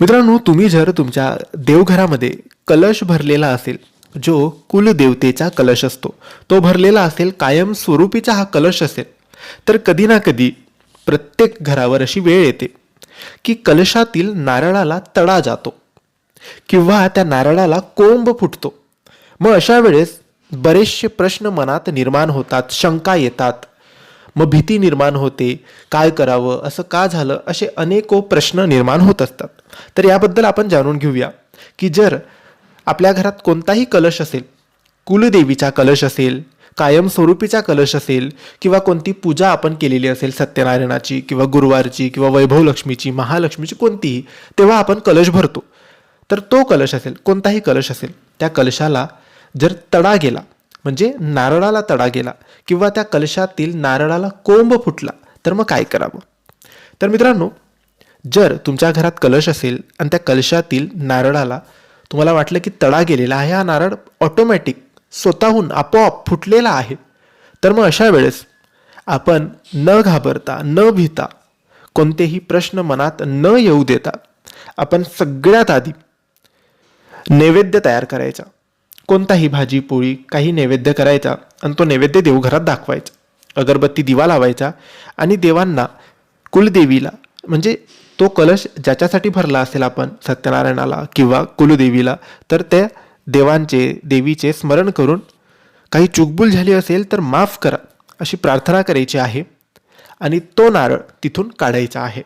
मित्रांनो तुम्ही जर तुमच्या देवघरामध्ये कलश भरलेला असेल जो कुलदेवतेचा कलश असतो तो भरलेला असेल कायम स्वरूपीचा हा कलश असेल तर कधी ना कधी प्रत्येक घरावर अशी वेळ येते की कलशातील नारळाला तडा जातो किंवा त्या नारळाला कोंब फुटतो. मग अशा वेळेस बरेचसे प्रश्न मनात निर्माण होतात शंका येतात. मग भीती निर्माण होते काय करावं असं का झालं असे अनेको प्रश्न निर्माण होत असतात. तर याबद्दल आपण जाणून घेऊया की जर आपल्या घरात कोणताही कलश असेल कुलदेवीचा कलश असेल कायमस्वरूपीचा कलश असेल किंवा कोणती पूजा आपण केलेली असेल सत्यनारायणाची किंवा गुरुवारची किंवा वैभव लक्ष्मीची महालक्ष्मीची कोणतीही तेव्हा आपण कलश भरतो. तर तो कलश असेल कोणताही कलश असेल त्या कलशाला जर तडा गेला म्हणजे नारळाला तडा गेला किंवा त्या कलशातील नारळाला कोंब फुटला तर मग काय करावं? तर मित्रांनो जर तुमच्या घरात कलश असेल आणि त्या कलशातील नारळाला तुम्हाला वाटलं की तडा गेलेला आहे हा नारळ ऑटोमॅटिक स्वतःहून आपोआप फुटलेला आहे तर मग अशा वेळेस आपण न घाबरता न भीता कोणतेही प्रश्न मनात न येऊ देता आपण सगळ्यात आधी नैवेद्य तयार करायचा. कोणताही भाजी पोळी काही नैवेद्य करायचा आणि तो नैवेद्य देवघरात दाखवायचा. अगरबत्ती दिवा लावायचा आणि देवांना कुलदेवीला म्हणजे तो कलश ज्याच्यासाठी भरला असेल आपण सत्यनारायणाला किंवा कुलदेवीला तर त्या देवांचे देवीचे स्मरण करून काही चुकबुल झाली असेल तर माफ करा अशी प्रार्थना करायची आहे आणि तो नारळ तिथून काढायचा आहे.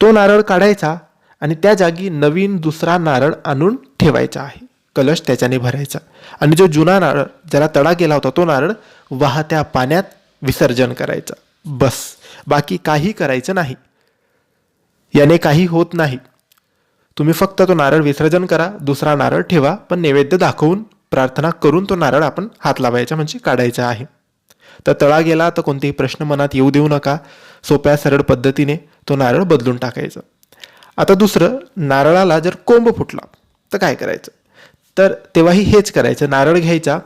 तो नारळ काढायचा आणि त्या जागी नवीन दुसरा नारळ आणून ठेवायचा आहे. कलश त्याच्याने भरायचा. आणि जो जुना नारळ ज्याला तडा गेला होता तो नारळ वाहत्या पाण्यात विसर्जन करायचा. बस. बाकी काही करायचं नाही. याने काही होत नाही. तुम्ही फक्त तो नारळ विसर्जन करा दुसरा नारळ ठेवा पण नैवेद्य दाखवून प्रार्थना करून तो नारळ आपण हात लावायचा म्हणजे काढायचा आहे. तर तळा गेला तर कोणतेही प्रश्न मनात येऊ देऊ नका. सोप्या सरळ पद्धतीने तो नारळ बदलून टाकायचा. आता दुसरं नारळाला जर कोंब फुटला तर काय करायचं? तर तेव्हाही हेच करायचं नारळ घ्यायचा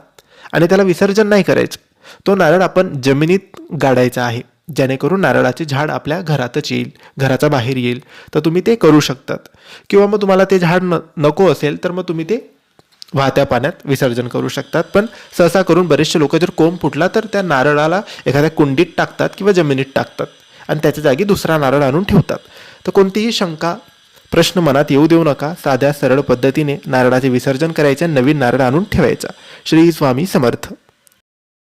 आणि त्याला विसर्जन नाही करायचं. तो नारळ आपण जमिनीत गाडायचा आहे. जेणेकरून नारळाचे झाड आपल्या घरातच येईल घराच्या बाहेर येईल. तर तुम्ही ते करू शकतात. किंवा मग तुम्हाला ते झाड न नको असेल तर मग तुम्ही ते वाहत्या पाण्यात विसर्जन करू शकतात. पण सहसा करून बरेचसे लोक जर कोंब फुटला तर त्या नारळाला एखाद्या कुंडीत टाकतात किंवा जमिनीत टाकतात आणि त्याच्या जागी दुसरा नारळ आणून ठेवतात. तर कोणतीही शंका प्रश्न मनात येऊ देऊ नका. साध्या सरळ पद्धतीने नारळाचे विसर्जन करायचे आणि नवीन नारळ आणून ठेवायचा. श्री स्वामी समर्थ.